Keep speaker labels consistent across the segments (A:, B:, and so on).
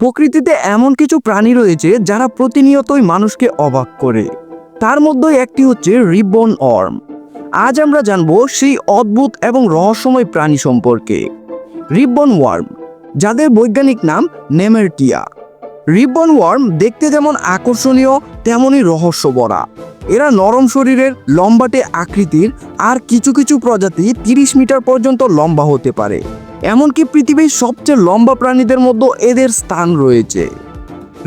A: প্রকৃতিতে এমন কিছু প্রাণী রয়েছে যারা প্রতিনিয়তই মানুষকে অবাক করে। তার মধ্যে একটি হচ্ছে রিবন অর্ম। আজ আমরা জানব সেই অদ্ভুত এবং রহস্যময় প্রাণী সম্পর্কে। রিবন ওয়ার্ম, যাদের বৈজ্ঞানিক নাম নেমেরটিয়া। রিবন ওয়ার্ম দেখতে যেমন আকর্ষণীয়, তেমনই রহস্য ভরা এরা নরম শরীরের লম্বাটে আকৃতির আর কিছু কিছু প্রজাতি তিরিশ মিটার পর্যন্ত লম্বা হতে পারে। এমনকি পৃথিবীর সবচেয়ে লম্বা প্রাণীদের মধ্যে এদের স্থান রয়েছে।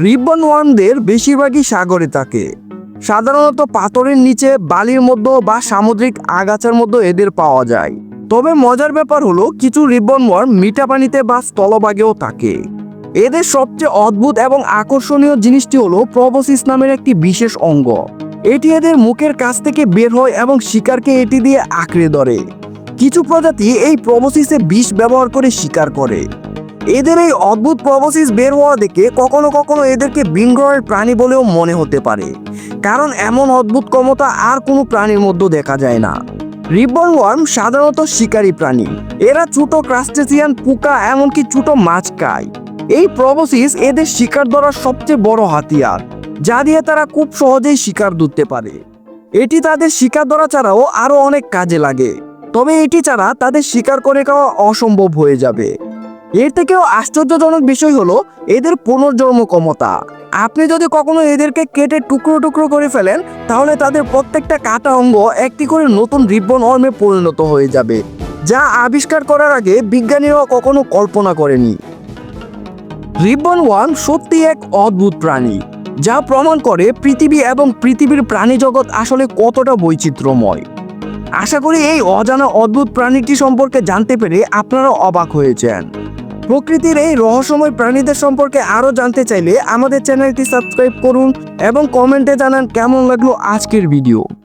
A: রিবন ওয়ার্মদের বেশিরভাগই সাগরে থাকে। সাধারণত পাথরের নিচে, বালির মধ্যে বা সামুদ্রিক আগাছার মধ্যে এদের পাওয়া যায়। তবে মজার ব্যাপার হলো, কিছু রিবন ওয়ার্ম মিঠা পানিতে বা স্থলভাগেও থাকে। এদের সবচেয়ে অদ্ভুত এবং আকর্ষণীয় জিনিসটি হলো প্রবোসিস নামের একটি বিশেষ অঙ্গ। এটি এদের মুখের কাছ থেকে বের হয় এবং শিকারকে এটি দিয়ে আঁকড়ে ধরে। কিছু প্রজাতি এই প্রবোসিসে বিষ ব্যবহার করে শিকার করে। এদের এই অদ্ভুত প্রবোসিস বের হওয়া দেখে কখনো কখনো এদেরকে বিনগ্রহের প্রাণী বলেও মনে হতে পারে। কারণ এমন অদ্ভুত ক্ষমতা আর কোনো প্রাণীর মধ্যে দেখা যায় না। রিবন ওয়ার্ম সাধারণত শিকারী প্রাণী। এরা ছোট ক্রাস্টেসিয়ান, পোকা, এমনকি ছোট মাছ খায়। এই প্রবোসিস এদের শিকার ধরার সবচেয়ে বড় হাতিয়ার, যা দিয়ে তারা খুব সহজেই শিকার ধরতে পারে। এটি তাদের শিকার ধরা ছাড়াও আরও অনেক কাজে লাগে। তবে এটি ছাড়া তাদের শিকার করে খাওয়া অসম্ভব হয়ে যাবে। এর থেকেও আশ্চর্যজনক বিষয় হলো, এদের পুনর্জন্ম ক্ষমতা। আপনি যদি কখনো এদেরকে কেটে টুকরো টুকরো করে ফেলেন, তাহলে তাদের প্রত্যেকটা কাটা অঙ্গ একটি করে নতুন রিবন অর্মে পরিণত হয়ে যাবে, যা আবিষ্কার করার আগে বিজ্ঞানীরা কখনো কল্পনা করেনি। রিবন ওয়ান সত্যি এক অদ্ভুত প্রাণী, যা প্রমাণ করে পৃথিবী এবং পৃথিবীর প্রাণী জগৎ আসলে কতটা বৈচিত্র্যময়। আশা করি এই অজানা অদ্ভুত প্রাণীটি সম্পর্কে জানতে পেরে আপনারা অবাক হয়েছেন। প্রকৃতির এই রহস্যময় প্রাণীদের সম্পর্কে আরও জানতে চাইলে আমাদের চ্যানেলটি সাবস্ক্রাইব করুন এবং কমেন্টে জানান কেমন লাগল আজকের ভিডিও।